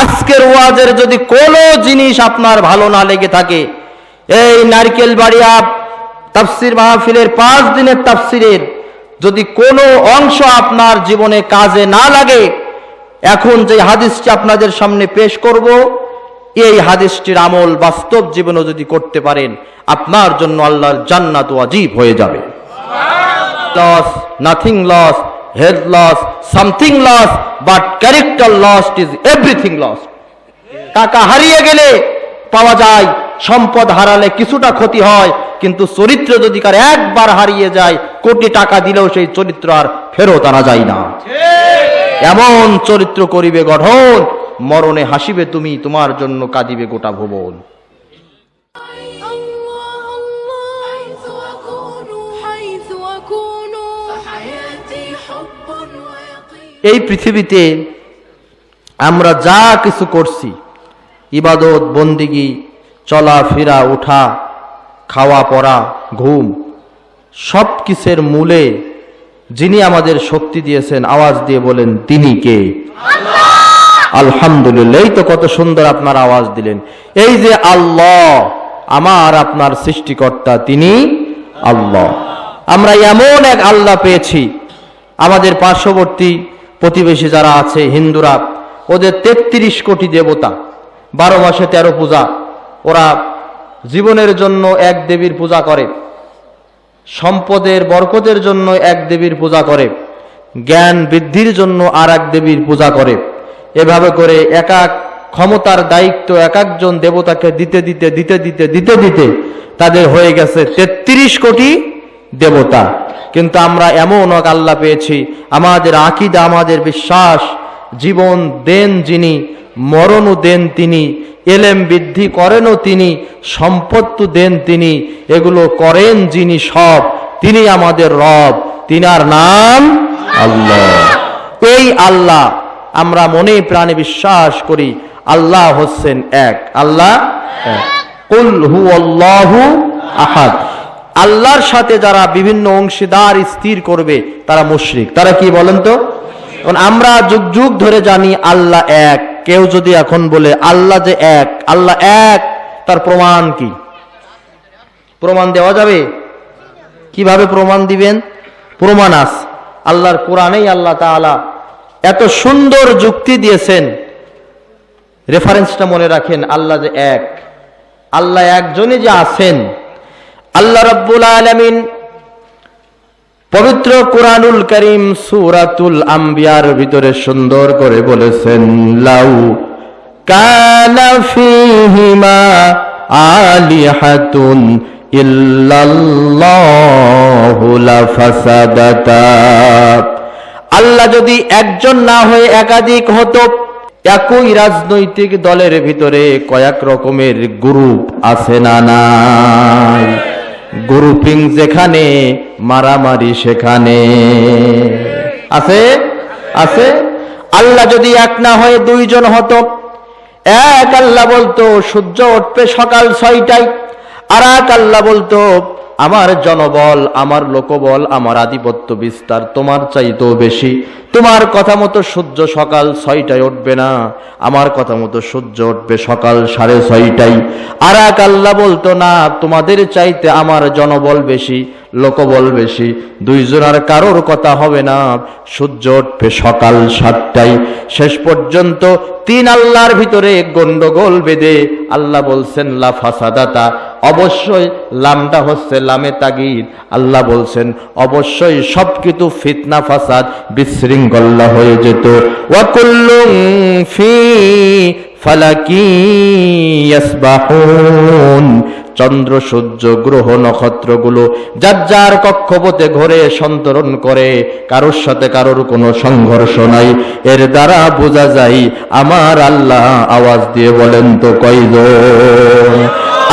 আজকের ওয়াজের যদি কোনো জিনিস আপনার ভালো না লেগে থাকে, এই নারকেল বাড়িয়া তাফসির মাহফিলের পাঁচ দিনের তাফসিরের যদি কোনো অংশ আপনার জীবনে কাজে না লাগে, এখন যে হাদিসটি আপনাদের সামনে পেশ করব, এই হাদিসটির আমল বাস্তব জীবনে যদি করতে পারেন, আপনার জন্য আল্লাহর জান্নাত ওয়াজিব হয়ে যাবে। Loss nothing loss health loss something loss but character lost is everything lost টাকা হারিয়ে গেলে পাওয়া যায়, সম্পদ হারালে কিছুটা ক্ষতি হয়, কিন্তু চরিত্র যদি কার একবার হারিয়ে যায়, কোটি টাকা দিলেও সেই চরিত্র আর ফেরত আনা যায় না। এমন চরিত্র করিবে গঠন, মরণে হাসিবে তুমি, তোমার জন্য কাঁদিবে গোটা ভুবন। এই পৃথিবীতে আমরা যা কিছু করছি ইবাদত বন্দিগি চলাফেরা ওঠা খাওয়া পড়া ঘুম সব কিসের মূলে যিনি আমাদের শক্তি দিয়েছেন আওয়াজ দিয়ে বলেন তিনি কে? আলহামদুলিল্লাহ এই তো কত সুন্দর আপনার আওয়াজ দিলেন। এই যে আল্লাহ আমার আপনার সৃষ্টিকর্তা তিনি আল্লাহ। আমরা এমন এক আল্লাহ পেয়েছি আমাদের পার্শ্ববর্তী প্রতিবেশী যারা আছে, হিন্দুরা, ওদের তেত্রিশ কোটি দেবতা, বারো মাসে তেরো পূজা। ওরা জীবনের জন্য এক দেবীর পূজা করে, সম্পদের, বরকতের জন্য এক দেবীর পূজা করে, জ্ঞান বৃদ্ধির জন্য আর এক দেবীর পূজা করে। এভাবে করে এক এক ক্ষমতার দায়িত্ব এক একজন দেবতাকে দিতে দিতে দিতে দিতে দিতে দিতে তাদের হয়ে গেছে তেত্রিশ কোটি দেবতা। কিন্তু আমরা এমন এক আল্লাহ পেয়েছি, আমাদের আকিদা, আমাদের বিশ্বাস, জীবন দেন যিনি মরণও দেন তিনি, এলেম বৃদ্ধি করেনও তিনি, সম্পত্তি দেন তিনি, এগুলো করেন যিনি সব, তিনি আমাদের রব তিনার নাম আল্লাহ। এই আল্লাহ আমরা মনে প্রাণে বিশ্বাস করি, আল্লাহ হচ্ছেন এক, আল্লাহ কুল হু আল্লাহু আহাদ। আল্লাহর সাথে যারা বিভিন্ন অংশীদার স্থির করবে, তারা মুশরিক। তারা কি বলেন তো? আমরা যুগ যুগ ধরে জানি আল্লাহ এক। কেউ যদি এখন বলে, আল্লাহ যে এক, আল্লাহ এক তার প্রমাণ কি? প্রমাণ দেওয়া যাবে? কীভাবে প্রমাণ দিবেন? প্রমাণ আস। আল্লাহর কোরআনেই আল্লাহ তাআলা এত সুন্দর যুক্তি দিয়েছেন। রেফারেন্সটা মনে রাখেন, আল্লাহ যে এক। আল্লাহ একজনই যে আছেন আল্লাহ রব্বুল আলামিন পবিত্র কোরআনুল করিম সুরাতুল আম্বিয়ার ভিতরে সুন্দর করে বলেছেন, লাউ কানা ফীহিমা আলিহাতুন আল্লাহ যদি একজন না হয়ে একাধিক হতো, একই রাজনৈতিক দলের ভিতরে কয়েক রকমের গ্রুপ আছে না নাই? গ্রুপিং যেখানে, মারামারি সেখানে। আছে? আছে? আল্লাহ যদি এক না হয়ে দুইজন হতো, এক আল্লাহ বলতো, সূর্য উঠবে সকাল ছয়টায়, আর এক আল্লাহ বলতো আমার জনবল, আমার লোকবল, আমার আধিপত্য বিস্তার তোমার চাইতেও বেশি। তোমার কথা মতো সূর্য সকাল ছয়টায় উঠবে না। আমার কথা মতো সূর্য উঠবে সকাল সাড়ে ছয়টায়। আর এক আল্লাহ বলতো, না, তোমাদের চাইতে আমার জনবল বেশি, লোকবল বেশি। দুইজনের কারোর কথা হবে না। সূর্য উঠবে সকাল সাতটায়। শেষ পর্যন্ত তিন আল্লাহর ভিতরে গন্ডগোল বেঁধে আল্লাহ বলছেন, লা ফাসাদাতা অবশ্যই লামটা হচ্ছে লামে তাগিদ। আল্লাহ বলছেন, অবশ্যই সব কিছু ফিতনা, ফাসাদ বিশৃঙ্খলা হয়ে যেত। ওয়াকুল্লুম ফি ফালাকি ইয়াসবাহুন। চন্দ্র, সূর্য, গ্রহ, নক্ষত্রগুলো যার যার কক্ষপথে ঘরে সন্তরণ করে, কারোর সাথে কারোর কোনো সংঘর্ষ নাই। এর দ্বারা বোঝা যায়, আমার আল্লাহ আওয়াজ দিয়ে বলেন তো কয়জন?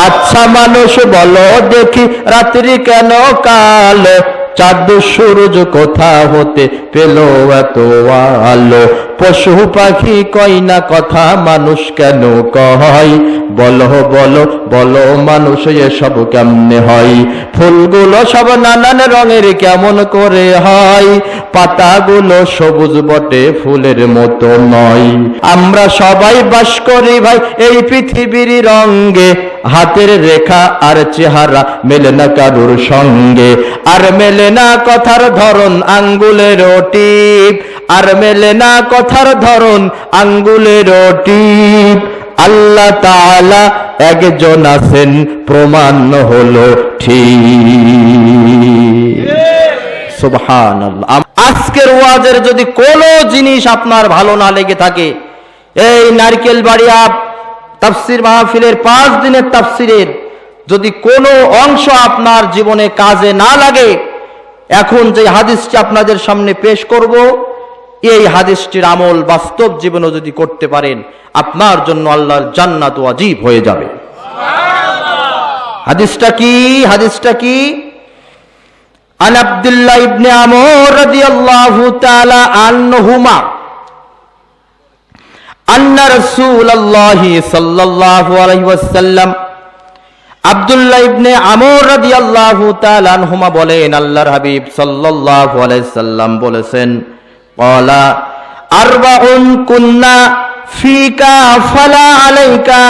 আচ্ছা মানুষ বলো দেখি রাত্রি কেন কাল? চাঁদ সূর্য কোথা হতে পেল এত আলো? পশু পাখি কই না কথা মানুষ কেন কয়? বলো বলো বলো মানুষ এসব কেমনে হয়? ফুলগুলো সব নানান রঙের কেমন করে হয়? পাতাগুলো সবুজ বটে ফুলের মতো নয়। আমরা সবাই বাস করি ভাই এই পৃথিবীর রঙ্গে হাতের রেখা আর চেহারা মেলে না কারুর সঙ্গে। আর মেলে না কথার ধরন আঙ্গুলের টিপ আর মেলে না কথার ধরন, আঙ্গুলের টিপ। আল্লাহ তাআলা একজন আছেন, প্রমাণ হলো ঠিক। সুবহান আজকের ওয়াজের যদি কোনো জিনিস আপনার ভালো না লেগে থাকে, এই নারকেল বাড়িয়া তাফসির মাহফিলের পাঁচ দিনের তাফসিরের যদি কোনো অংশ আপনার জীবনে কাজে না লাগে, এখন যে হাদিসটি আপনাদের সামনে পেশ করব এই হাদিসটির আমল বাস্তব জীবনে যদি করতে পারেন, আপনার জন্য আল্লাহর জান্নাত ওয়াজিব হয়ে যাবে। হাদিসটা কি? হাদিসটা কি? আন আব্দুল্লাহ ইবনে আমর রাদিয়াল্লাহু তাআলা আনহুমা আন রাসূলুল্লাহ সাল্লাল্লাহু আলাইহি ওয়াসাল্লাম, আব্দুল্লাহ ইবনে আমর রাদিয়াল্লাহু তাআলা আনহুমা বলেন, আল্লাহর হাবিব সাল্লাল্লাহু আলাইহি সাল্লাম বলেছেন ক্বালা আরবাউন কুন্না ফিকা ফালা আলাইকা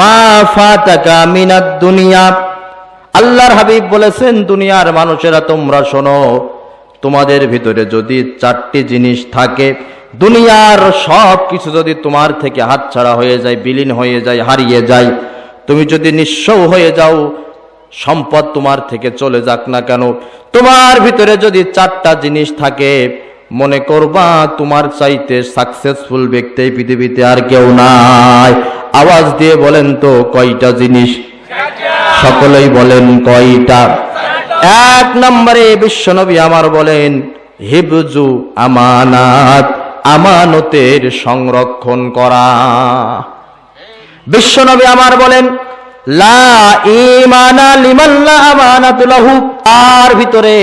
মা ফাতাকা মিনাদ দুনিয়া আল্লাহর হাবিব বলেছেন, দুনিয়ার মানুষেরা তোমরা শোনো, তোমাদের ভিতরে যদি চারটি জিনিস থাকে, দুনিয়ার সব কিছু যদি তোমার থেকে হাতছাড়া হয়ে যায়, বিলীন হয়ে যায়, হারিয়ে যায়, তুমি যদি নিঃস্ব হয়ে যাও, সম্পদ তোমার থেকে চলে যাক না কেন? তোমার ভিতরে যদি চারটা জিনিস থাকে মনে করবা তোমার চাইতে সাকসেসফুল ব্যক্তি পৃথিবীতে আর কেউ নাই। আওয়াজ দিয়ে বলেন তো, কয়টা জিনিস? সকলেই বলেন কয়টা? এক নম্বরে বিশ্বনবী আমার বলেন, হিবজু আমানাত, আমানতের সংরক্ষণ করা। বিশ্বনবী আমার বলেন, লা লিমাল্লা আমানাতুলাহু তার ভিতরে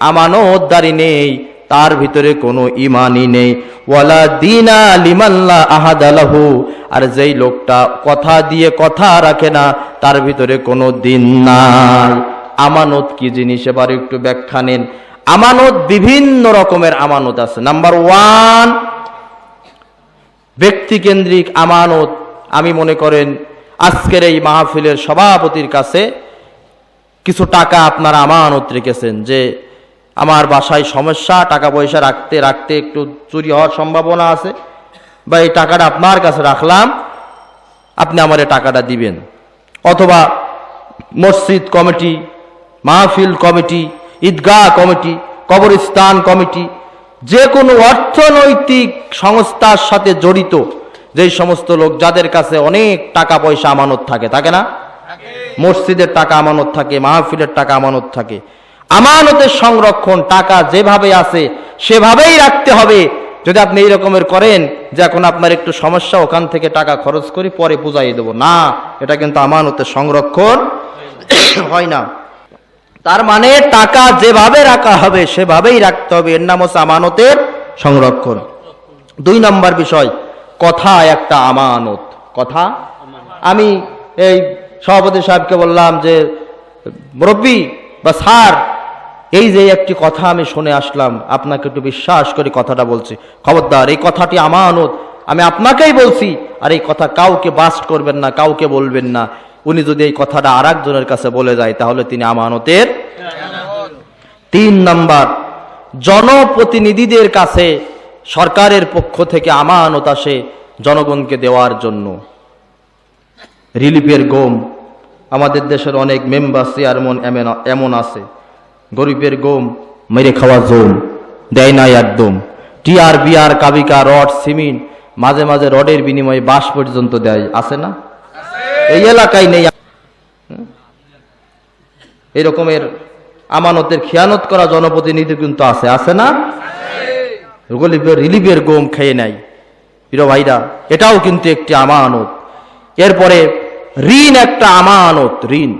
আমানতদারি নেই তার ভিতরে কোনো ইমানই নেই। ওয়ালা দিনা লিমাল্লা আহাদালাহু, আর যেই লোকটা কথা দিয়ে কথা রাখে না, তার ভিতরে কোনো দিন নাই। আমানত কি জিনিস? এবার একটু ব্যাখ্যা নেন। আমানত বিভিন্ন রকমের আমানত আছে। নাম্বার ওয়ান, ব্যক্তিকেন্দ্রিক আমানত। আমি মনে করেন, আজকের এই মাহফিলের সভাপতির কাছে কিছু টাকা আপনারা আমানত রেখেছেন যে আমার বাসায় সমস্যা, টাকা পয়সা রাখতে রাখতে একটু চুরি হওয়ার সম্ভাবনা আছে। বা এই টাকাটা আপনার কাছে রাখলাম, আপনি আমার টাকাটা দিবেন। অথবা মসজিদ কমিটি, মাহফিল কমিটি, ঈদগাহ কমিটি, কবরস্থান কমিটি, যে কোনো অর্থনৈতিক সংস্থার সাথে জড়িত, যেই সমস্ত লোক যাদের কাছে অনেক টাকা পয়সা আমানত থাকে থাকে না? মসজিদের টাকা আমানত থাকে, মাহফিলের টাকা আমানত থাকে। আমানতের সংরক্ষণ, টাকা যেভাবে আছে, সেভাবেই রাখতে হবে। যদি আপনি এই রকমের করেন, যে এখন আপনার একটু সমস্যা, ওখান থেকে টাকা খরচ করি, পরে বুঝাই দেবো। না, এটা কিন্তু আমানতের সংরক্ষণ হয় না। তার মানে টাকা যেভাবে রাখা হবে, সেভাবেই রাখতে হবে। এর নাম হচ্ছে আমানতের সংরক্ষণ। দুই নম্বর বিষয়, কথা একটা আমানত। কথা? আমি এই সভাপতি সাহেবকে বললাম যে, মুরব্বী বা স্যার এই যে একটি কথা আমি শুনে আসলাম, আপনাকে একটু বিশ্বাস করে কথাটা বলছি। খবরদার, এই কথাটি আমানত। আমি আপনাকেই বলছি, আর এই কথা কাউকে বাস্ট করবেন না, কাউকে বলবেন না। উনি যদি এই কথাটা আর একজনের কাছে বলে যায়, তাহলে তিনি আমানতের তিন নাম্বার। জনপ্রতিনিধিদের কাছে সরকারের পক্ষ থেকে আমানত আসে জনগণকে দেওয়ার জন্য। রিলিফের গম। আমাদের দেশের অনেক মেম্বার, চেয়ারম্যান এমন এমন আছে। গরিবের গোম, মেরে খাওয়া জম, দেয় না একদম টিআর বিআর কাবিকা রড, সিমেন্ট, মাঝে মাঝে রডের বিনিময়ে বাস পর্যন্ত দেয়। আছে না? এই এলাকায় নেই। এই রকমের আমানতের খেয়ানত করা জনপ্রতিনিধি কিন্তু আছে। আছে না? গরিবের রিলিফের গোম খেয়ে নেয়। প্রিয় ভাইরা, এটাও কিন্তু একটি আমানত। এরপরে ঋণ একটা আমানত, ঋণ।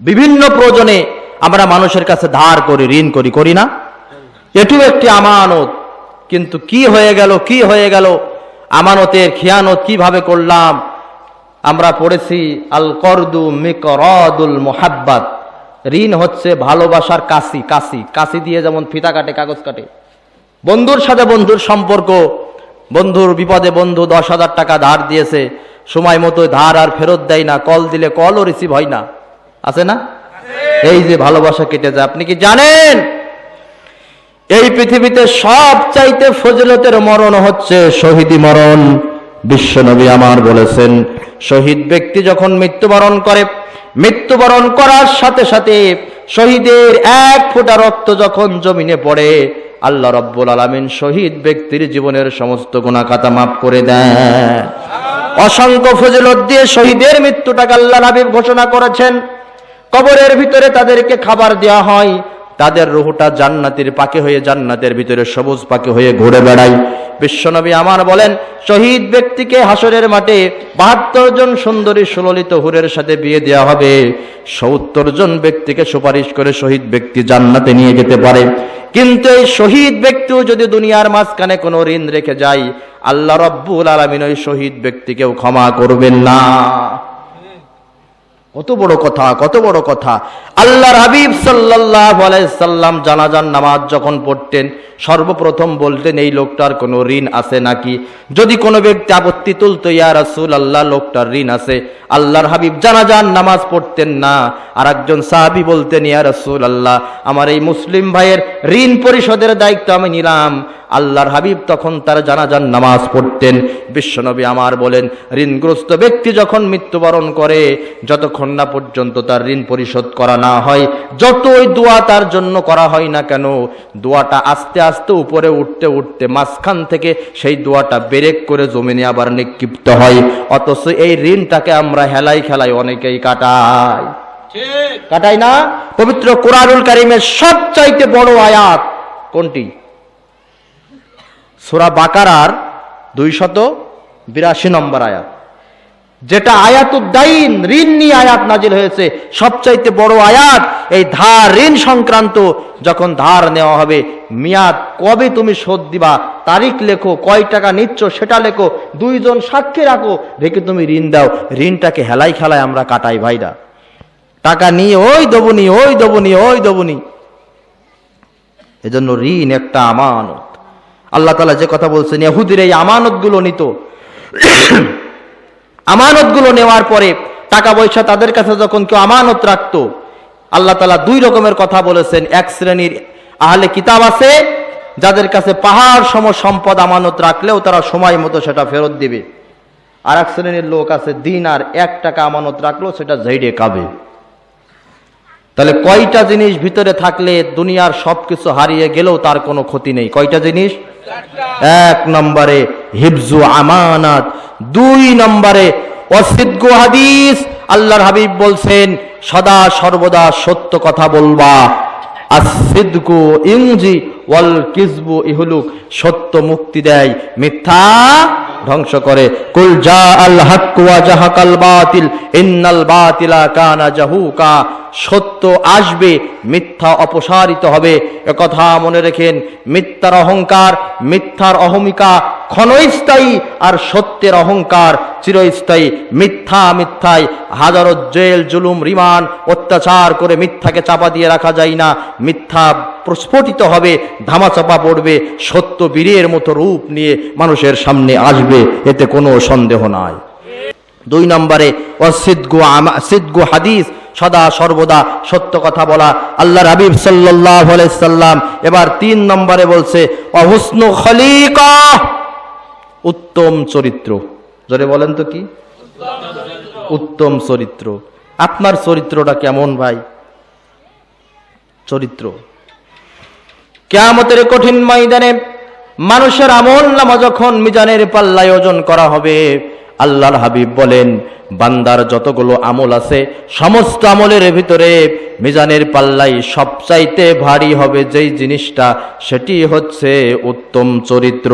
বিভিন্ন প্রয়োজনে আমরা মানুষের কাছে ধার করি, ঋণ করি করি না। এটিও একটি আমানত। কিন্তু কি হয়ে গেল, কি হয়ে গেল? আমানতের খেয়ানত কীভাবে করলাম? আমরা পড়েছি আল করদু মিকরদুল মোহাব্বাত। ঋণ হচ্ছে ভালোবাসার কাশি কাশি। কাশি দিয়ে যেমন ফিতা কাটে, কাগজ কাটে। বন্ধুর সাথে বন্ধুর সম্পর্ক। বন্ধুর বিপদে বন্ধু দশ হাজার টাকা ধার দিয়েছে। সময় মতো ধার আর ফেরত দেয় না। কল দিলে কলও রিসিভ হয় না। আছে না? এই যে ভালোবাসা কেটে যায়, আপনি কি জানেন? এই পৃথিবীতে সব চাইতে ফজিলতের মরণ হচ্ছে শহীদি মরণ। বিশ্বনবী আমার বলেছেন, শহীদ ব্যক্তি যখন মৃত্যুবরণ করে, মৃত্যুবরণ করার সাথে সাথে শহীদের এক ফোঁটা রক্ত যখন জমিনে পড়ে, আল্লাহ রব্বুল আলমিন শহীদ ব্যক্তির জীবনের সমস্ত গুণাখাতা মাফ করে দেন। অসংখ্য ফজলত দিয়ে শহীদের মৃত্যুটাকে আল্লাহ হাবিব ঘোষণা করেছেন। কবরের ভিতরে তাদেরকে খাবার দেওয়া হয়। তাদের রুহুটা জান্নাতের পাকে হয়ে জান্নাতের ভিতরে সবুজ পাকে হয়ে ঘুরে বেড়ায়। বিশ্বনবী আমার বলেন, শহীদ ব্যক্তিকে হাসরের মাঠে বাহাত্তর জন সুন্দরী সুললিত হুরের সাথে বিয়ে দেওয়া হবে। সত্তর জন ব্যক্তিকে সুপারিশ করে শহীদ ব্যক্তি জান্নাতে নিয়ে যেতে পারে। কিন্তু এই শহীদ ব্যক্তিও যদি দুনিয়ার মাঝখানে কোনো ঋণ রেখে যায়, আল্লাহ রব্বুল আলমিন ওই শহীদ ব্যক্তিকেও ক্ষমা করবেন না। কত বড় কথা, কত বড় কথা। আল্লাহর হাবিব সাল্লাহ সাল্লাম জানাজান নামাজ যখন পড়তেন, সর্বপ্রথম বলতেন, এই লোকটার কোনো ঋণ আছে নাকি? যদি কোনো ব্যক্তি আপত্তি তুলতো, ইয়া রাসূল আল্লাহ লোকটার ঋণ আছে। আল্লাহর হাবিব জানাজান নামাজ পড়তেন না। আর একজন সাহাবি বলতেন, ইয়া রাসূল আল্লাহ আমার এই মুসলিম ভাইয়ের ঋণ পরিশোধের দায়িত্ব আমি নিলাম। আল্লাহর হাবিব তখন তার জানাজান নামাজ পড়তেন। বিশ্বনবী আমার বলেন, ঋণগ্রস্ত ব্যক্তি যখন মৃত্যুবরণ করে, যতক্ষণ না পর্যন্ত তার ঋণ পরিশোধ করা না হয়, যতই দোয়া তার জন্য করা হয় না কেন, দোয়াটা আস্তে আস্তে উপরে উঠতে উঠতে মাঝখান থেকে সেই দোয়াটা বেরেক করে জমিনে আবার নিক্ষিপ্ত হয়। অথচ এই ঋণটাকে আমরা হেলাই খেলাই অনেকেই কাটাই। কাটাই না। পবিত্র কোরআনুল কারিমের সবচাইতে বড় আয়াত কোনটি? সুরা বাকারার দুইশত বিরাশি নম্বর আয়াত। যেটা আয়াতুদ্দাইন ঋণ নিয়ে আয়াত নাজিল হয়েছে। সবচাইতে বড় আয়াত এই ধার ঋণ সংক্রান্ত। যখন ধার নেওয়া হবে, মিয়াদ কবে তুমি শোধ দিবা? তারিখ লেখো, কয় টাকা নিচ্ছ সেটা লেখো, দুইজন সাক্ষী রাখো, রেখে তুমি ঋণ দাও। ঋণটাকে হেলাই খেলায় আমরা কাটাই ভাইরা। টাকা নিয়ে, ওই দেবনি ওই দেবনি ওই দেবনি এজন্য ঋণ একটা আমানত। আল্লাহ তালা যে কথা বলছেন, ইহুদির এই আমানতগুলো নিত। আমানতগুলো নেওয়ার পরে টাকা পয়সা তাদের কাছে যখন কেউ আমানত রাখতো, আল্লাহ তালা দুই রকমের কথা বলেছেন। এক শ্রেণির আহলে কিতাব আছে, যাদের কাছে পাহাড় সম সম্পদ আমানত রাখলেও তারা সময় মতো সেটা ফেরত দিবে। আর এক শ্রেণির লোক আছে দিন আর এক টাকা আমানত রাখলেও সেটা ঝেড়ে কাবে তাহলে কয়টা জিনিস ভিতরে থাকলে দুনিয়ার সবকিছু হারিয়ে গেলেও তার কোনো ক্ষতি নেই? কয়টা জিনিস? এক নম্বরে হিফজু আমানাত, দুই নম্বরে অসিদ্গ হাদিস। আল্লাহর হাবিব বলছেন, সদা সর্বদা সত্য কথা বলবা। আসিদ্গু ইংজি ওয়াল কিসবু ইহুলুক, সত্য মুক্তি দেয়, মিথ্যা ধ্বংস করে। কুল জা আল হক ওয়া জাহাকাল বাতিল, ইন্নাল বাতিলা কানা জাহুকা। সত্য আসবে, মিথ্যা অপসারিত হবে। একথা মনে রেখেন, মিথ্যার অহংকার, মিথ্যার অহমিকা ক্ষণস্থায়ী আর সত্যের অহংকার চিরস্থায়ী মিথ্যা মিথ্যায় হাজারো জেল, জুলুম রিমান অত্যাচার করে মিথ্যাকে চাপা দিয়ে রাখা যায় না। মিথ্যা প্রস্ফুটিত হবে, ধামাচাপা পড়বে, সত্য বীরের মতো রূপ নিয়ে মানুষের সামনে আসবে, এতে কোনো সন্দেহ নাই। দুই নম্বরে অসিদ্গু সিদ্গু হাদিস, সদা সর্বদা সত্য কথা বলা। আল্লাহ রাবিব সাল্লাহ সাল্লাম এবার তিন নম্বরে বলছে অহুসনু খলিকা উত্তম চরিত্র। জোরে বলেন তো কি? উত্তম চরিত্র। আপনার চরিত্রটা কেমন ভাই? চরিত্র। কেয়ামতের কঠিন ময়দানে মানুষের আমল নামা যখন মিজানের পাল্লায় ওজন করা হবে আল্লাহর হাবিব বলেন, বান্দার যতগুলো আমল আছে, সমস্ত আমলের ভিতরে মিজানের পাল্লাই সবচাইতে ভারী হবে যেই জিনিসটা, সেটি হচ্ছে উত্তম চরিত্র।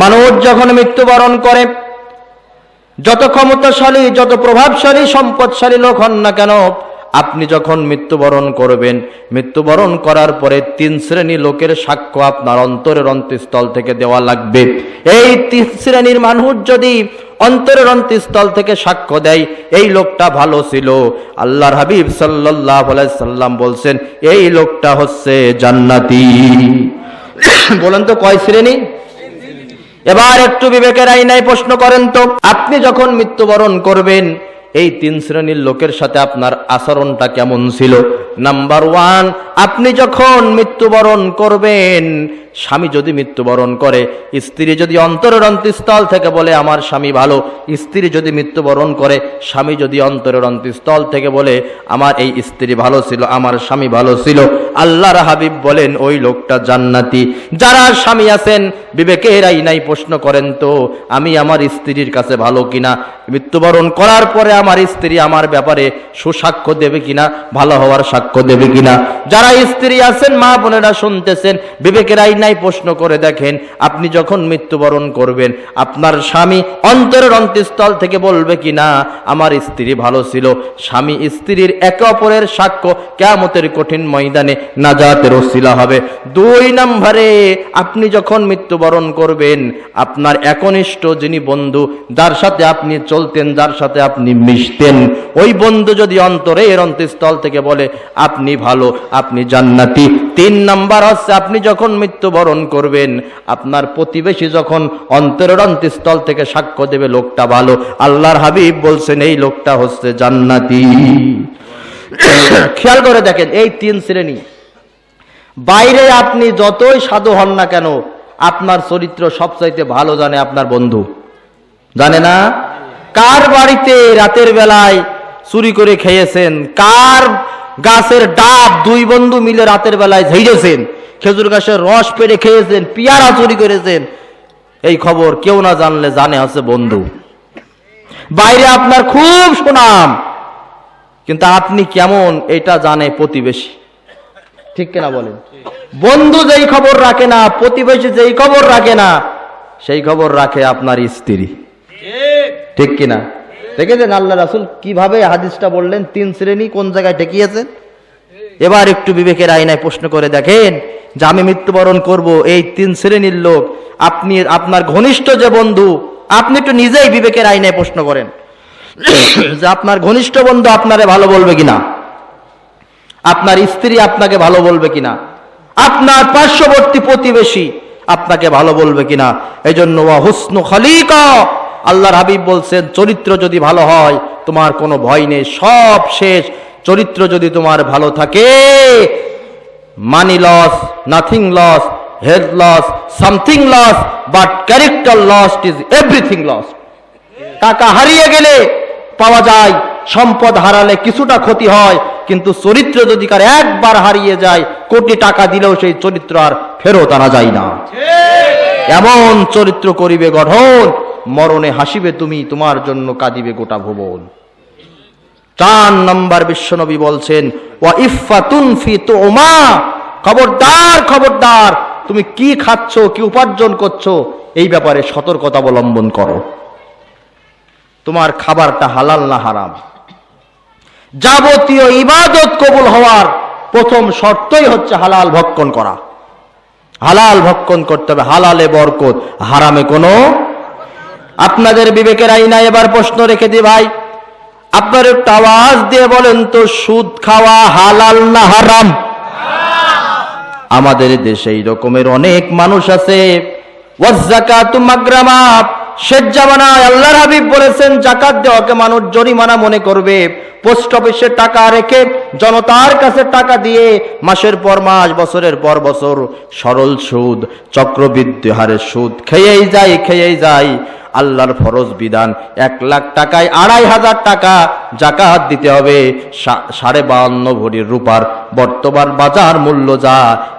মানুষ যখন মৃত্যুবরণ করে, যত ক্ষমতাশালী, যত প্রভাবশালী, সম্পদশালী লোক হন না কেন আপনি যখন মৃত্যুবরণ করবেন, মৃত্যুবরণ করার পরে তিন শ্রেণি লোকের সাক্ষ্য আপনার অন্তরের অন্তঃস্থল থেকে দেওয়া লাগবে। এই তিন শ্রেণির মানুষ যদি অন্তরের অন্তঃস্থল থেকে সাক্ষ্য দেয়, এই লোকটা ভালো ছিল। আল্লাহর হাবিব সাল্লাহ সাল্লাম বলছেন, এই লোকটা হচ্ছে জান্নাতি। বলেন তো কয় শ্রেণি? এবার একটু বিবেকের আইনায় প্রশ্ন করেন তো, আপনি যখন মৃত্যুবরণ করবেন এই তিন শ্রেণির লোকের সাথে আপনার আচরণটা কেমন ছিল? নাম্বার ওয়ান আপনি যখন মৃত্যুবরণ করবেন, স্বামী যদি মৃত্যুবরণ করে, স্ত্রী যদি অন্তরের অন্তঃস্থল থেকে বলে, আমার স্বামী ভালো, স্ত্রী যদি মৃত্যুবরণ করে, স্বামী যদি অন্তরের অন্তঃস্থল থেকে বলে, আমার এই স্ত্রী ভালো ছিল, আমার স্বামী ভালো ছিল। আল্লাহর হাবিব বলেন, ওই লোকটা জান্নাতি। যারা স্বামী আছেন বিবেকের আইনাই প্রশ্ন করেন তো, আমি আমার স্ত্রীর কাছে ভালো কিনা? মৃত্যুবরণ করার পরে আমার স্ত্রী আমার ব্যাপারে সুসাক্ষ্য দেবে কিনা, ভালো হওয়ার সাক্ষ্য দেবে কিনা? যারা স্ত্রী আছেন, মা বোনেরা শুনতেছেন, বিবেকের আইনাই প্রশ্ন করে দেখেন, আপনি যখন মৃত্যুবরণ করবেন, আপনার স্বামী অন্তরের অন্তঃস্থল থেকে বলবে কিনা, আমার স্ত্রী ভালো ছিল। স্বামী স্ত্রীর একে অপরের সাক্ষ্য কেয়ামতের কঠিন ময়দানে না নাজাতের ওসিলা হবে। দুই নম্বরে, আপনি যখন মৃত্যুবরণ করবেন, আপনার একনিষ্ঠ যিনি বন্ধু, যার সাথে আপনি চলতেন, যার সাথে আপনি মিশতেন ওই বন্ধু যদি অন্তরে এর অন্তঃস্থল থেকে বলে, আপনি ভালো, আপনি জান্নাতি। তিন নাম্বার হচ্ছে, আপনি যখন মৃত্যুবরণ করবেন, আপনার প্রতিবেশী যখন অন্তরের অন্তঃস্থল থেকে সাক্ষ্য দেবে, লোকটা ভালো। আল্লাহর হাবিব বলছেন, এই লোকটা হচ্ছে জান্নাতি। খেয়াল করে দেখেন, এই তিন শ্রেণি। বাইরে আপনি যতই সাধু হন না কেন, আপনার চরিত্র সবচাইতে ভালো জানে আপনার বন্ধু। জানে না? কার বাড়িতে রাতের বেলায় চুরি করে খেয়েছেন? কার গাছের ডাব দুই বন্ধু মিলে রাতের বেলায় ঝেড়েছেন? খেজুর গাছের রস পেরে খেয়েছেন, পিয়ারা চুরি করেছেন? এই খবর কেউ না জানলে জানে আছে বন্ধু। বাইরে আপনার খুব সুনাম, কিন্তু আপনি কেমন এটা জানে প্রতিবেশী। ঠিক কিনা বলেন? বন্ধু যেই খবর রাখে না, প্রতিবেশী যেই খবর রাখে না, সেই খবর রাখে আপনার স্ত্রী। ঠিক কিনা? দেখেছেন আল্লাহ রাসুল কীভাবে হাদিসটা বললেন, তিন শ্রেণি কোন জায়গায় ঠেকিয়েছেন? এবার একটু বিবেকের আইনায় প্রশ্ন করে দেখেন, যে আমি মৃত্যুবরণ করব এই তিন শ্রেণির লোক, আপনি, আপনার ঘনিষ্ঠ যে বন্ধু, আপনি একটু নিজেই বিবেকের আইনায় প্রশ্ন করেন, যে আপনার ঘনিষ্ঠ বন্ধু আপনারে ভালো বলবে কিনা? আপনার স্ত্রী আপনাকে ভালো বলবে কিনা? আপনার পার্শ্ববর্তী প্রতিবেশী আপনাকে ভালো বলবে কিনা? এই জন্য হুসনু খালিকা আল্লাহর হাবিব বলছেন চরিত্র যদি ভালো হয় তোমার কোনো ভয় নেই। সব শেষ। চরিত্র যদি তোমার ভালো থাকে money loss nothing loss health loss something loss but character loss is everything loss টাকা হারিয়ে গেলে পাওয়া যায় সম্পদ হারালে কিছুটা ক্ষতি হয় কিন্তু চরিত্র যদি কার একবার হারিয়ে যায় কোটি টাকা দিলেও সেই চরিত্র আর ফেরত আনা যায় না। এমন চরিত্র করিবে গঠন মরণে হাসিবে তুমি, তোমার জন্য কাঁদিবে গোটা ভুবন। চার নম্বর বিশ্বনবী বলছেন ওয়া ইফাতুন ফি তোমা খবরদার খবরদার, তুমি কি খাচ্ছ, কি উপার্জন করছ, এই ব্যাপারে সতর্কতা অবলম্বন করো। তোমার খাবারটা হালাল না হারাম? যাবতীয় ইবাদত কবুল হওয়ার প্রথম শর্তই হচ্ছে হালাল ভক্ষণ করা। হালাল ভক্ষণ করতে হবে, হালালে বরকত, হারামে কোনো আপনাদের বিবেকের আইনা এবার প্রশ্ন রেখে দি ভাই। আপনার একটু আওয়াজ দিয়ে বলেন তো, সুদ খাওয়া হালাল না হারাম? আমাদের দেশে এই রকমের অনেক মানুষ আছে। শেষ আল্লাহর হাবিব বলেছেন জাকাত দেওয়াকে মানুষ জরিমানা মনে করবে। পোস্ট অফিসে টাকা রেখে জনতার কাছে টাকা দিয়ে মাসের পর মাস, বছরের পর বছর সরল সুদ, চক্রবৃদ্ধি হারে সুদ, খেয়েই যায় খেয়েই যায় আল্লাহর ফরজ বিধান, এক লাখ টাকায় আড়াই হাজার টাকা জাকাত দিতে হবে সাড়ে বাহান্ন ভরির রূপার বর্তমান বাজার মূল্য যা,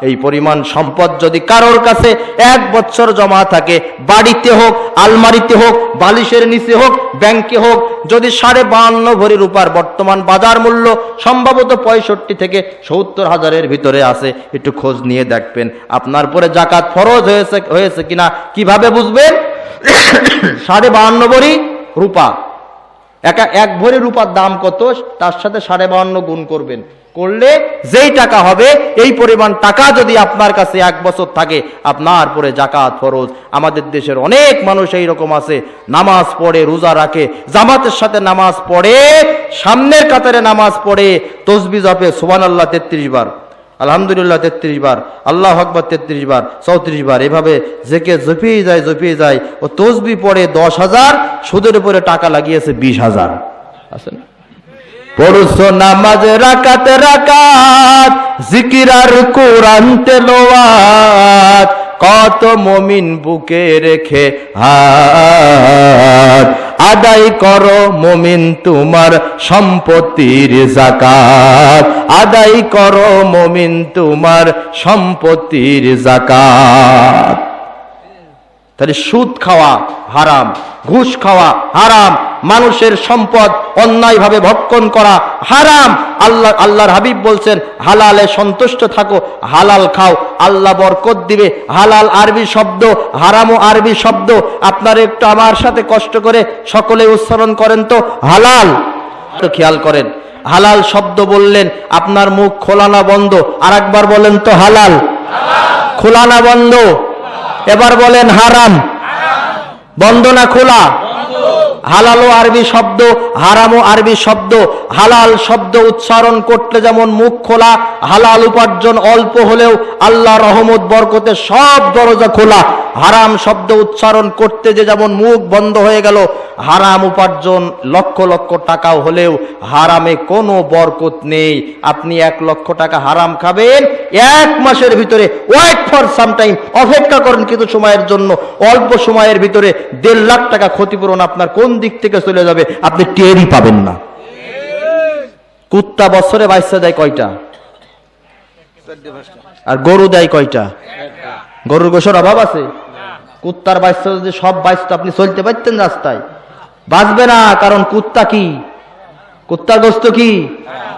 এই পরিমাণ সম্পদ যদি কারোর কাছে এক বছর জমা থাকে, বাড়িতে হোক, আলমারিতে হোক, বালিশের নিচে হোক, ব্যাংকে হোক, যদি সাড়ে বাহান্ন ভরি রূপার বর্তমান বাজার মূল্য সম্ভবত পঁয়ষট্টি থেকে সত্তর হাজারের ভিতরে আছে। একটু খোঁজ নিয়ে দেখবেন। আপনার পরে জাকাত ফরজ হয়েছে হয়েছে কিনা কীভাবে বুঝবেন? সাড়ে বাহান্ন ভরি রূপা। একা এক ভরি রূপার দাম কত? তার সাথে সাড়ে বাহান্ন গুণ করবেন। করলে যেই টাকা হবে, এই পরিমাণ টাকা যদি আপনার কাছে এক বছর থাকে, আপনার পরে জাকাত ফরজ। আমাদের দেশের অনেক মানুষ এই রকম আছে। নামাজ পড়ে, রোজা রাখে, জামাতের সাথে নামাজ পড়ে, সামনের কাতারে নামাজ পড়ে, তসবি জপে সুবান আল্লাহ তেত্রিশ বার, আলহামদুলিল্লাহ তেত্রিশ বার, আল্লাহ আকবর তেত্রিশ বার, চৌত্রিশ বার, এভাবে জেকে জপিয়ে যায় জপিয়ে যায়। ও তসবি পড়ে দশ হাজার, সুদের উপরে টাকা লাগিয়েছে বিশ হাজার। আছে না? পড়ছ নামাজ রাকাত রাকাত, জিকির আর কোরআন তেলোয়াত কত মমিন বুকে রেখে হাত। আদায় করো মমিন তোমার সম্পত্তির জাকাত আদায় করো মমিন তোমার সম্পত্তির জাকাত তাহলে সুদ খাওয়া হারাম, ঘুষ খাওয়া হারাম, মানুষের সম্পদ অন্যায়ভাবে ভক্ষণ করা হারাম। আল্লাহ, আল্লাহর হাবিব বলছেন, হালালে সন্তুষ্ট থাকো, হালাল খাও, আল্লাহ বরকত দিবে। হালাল আরবি শব্দ, হারামও আরবি শব্দ, আপনার একটু আমার সাথে কষ্ট করে সকলে উচ্চারণ করেন তো। হালাল তো খেয়াল করেন। হালাল শব্দ বললেন, আপনার মুখ খোলানা বন্ধ আর একবার বলেন তো হালাল। খোলানা বন্ধ। এবার বলেন হারাম। বন্দনা খোলা। হালালও আরবি শব্দ হারামও আরবি শব্দ, হালাল শব্দ উচ্চারণ করতে যেমন মুখ খোলা, হালাল উপার্জন অল্প হলেও আল্লাহ রহমত, বরকতে সব দরজা খোলা। হারাম শব্দ উচ্চারণ করতে যে যেমন মুখ বন্ধ হয়ে গেল, হারাম উপার্জন লক্ষ লক্ষ টাকাও হলেও হারামে কোনো বরকত নেই। আপনি এক লক্ষ টাকা হারাম খাবেন, এক মাসের ভিতরে ওয়েট ফর সাম টাইম অপেক্ষা করেন কিছু সময়ের জন্য। অল্প সময়ের ভিতরে দেড় লাখ টাকা ক্ষতিপূরণ আপনার কোন দিক থেকে চলে যাবে, আপনি টেরই পাবেন না। কুত্তা বছরে বাইশা দেয় কয়টা? আর গরু দেয় কয়টা? গরুর গোসর অভাব আছে? কুত্তার বাইশটা যদি সব বাইশটা আপনি চলতে পারতেন রাস্তায়। বাঁচবে না, কারণ কুত্তা কি? কুত্তার গোস্ত কি?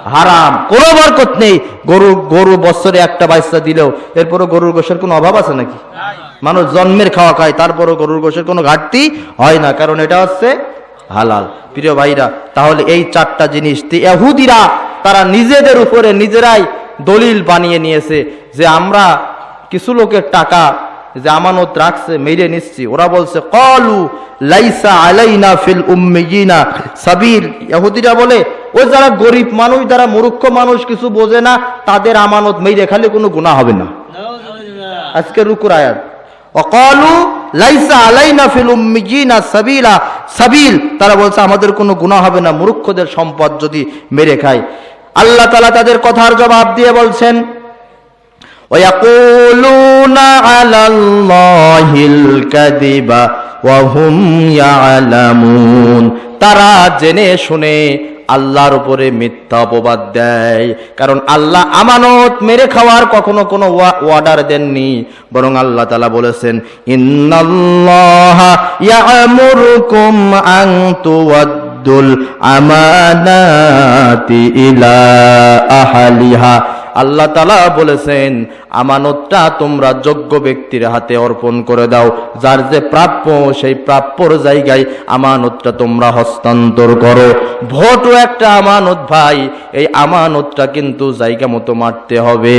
হারাম। কোনো বরকত নেই। গরু গরু বছরে একটা বাইসা দিলেও এরপরও গরুর গোসের কোনো অভাব আছে নাকি? মানুষ জন্মের খাওয়া খায়, তারপরও গরুর গোসের কোনো ঘাটতি হয় না। কারণ এটা হচ্ছে হালাল। প্রিয় ভাইরা, তাহলে এই চারটা জিনিস এহুদিরা তারা নিজেদের উপরে নিজেরাই দলিল বানিয়ে নিয়েছে যে আমরা কিছু লোকের টাকা যে আমানত রাখছে, মেরে নিচ্ছি। ওরা বলছে, কলু লাইসা আলাইনা ফিল উম্মিয়িনা সাবিল। ইহুদিরা বলে, ও যারা গরিব মানুষ, যারা মূর্খ মানুষ, কিছু বোঝে না, তাদের আমানত মেরে খালি কোনো গুনাহ হবে না। আজকে রুকুর আয়াত। অকলু লাইসা আলাইনা ফিল উম্মিয়িনা সাবিলা। সাবিল, তারা বলছে, আমাদের কোনো গুনাহ হবে না, মূর্খদের সম্পদ যদি মেরে খায়। আল্লাহ তাআলা তাদের কথার জবাব দিয়ে বলছেন ويقولون على الله الكذب وهم يعلمون তারা জেনে শুনে আল্লাহর উপরে মিথ্যা অপবাদ দেয় কারণ আল্লাহ আমানত মেরে খাওয়ার কখনো কোনো অর্ডার দেননি বরং আল্লাহ তালা বলেছেন ইন্নাল্লাহ ইয়ামুরুকুম আন তুওয়াদ্দুল আমানাতি ইলা আহালিহা আল্লাহ তালা বলেছেন, আমানতটা তোমরা যোগ্য ব্যক্তির হাতে অর্পণ করে দাও। যার যে প্রাপ্য, সেই প্রাপ্যর জায়গায় আমানতটা তোমরা হস্তান্তর করো। ভোটও একটা আমানত ভাই, এই আমানতটা কিন্তু জায়গা মতো মারতে হবে।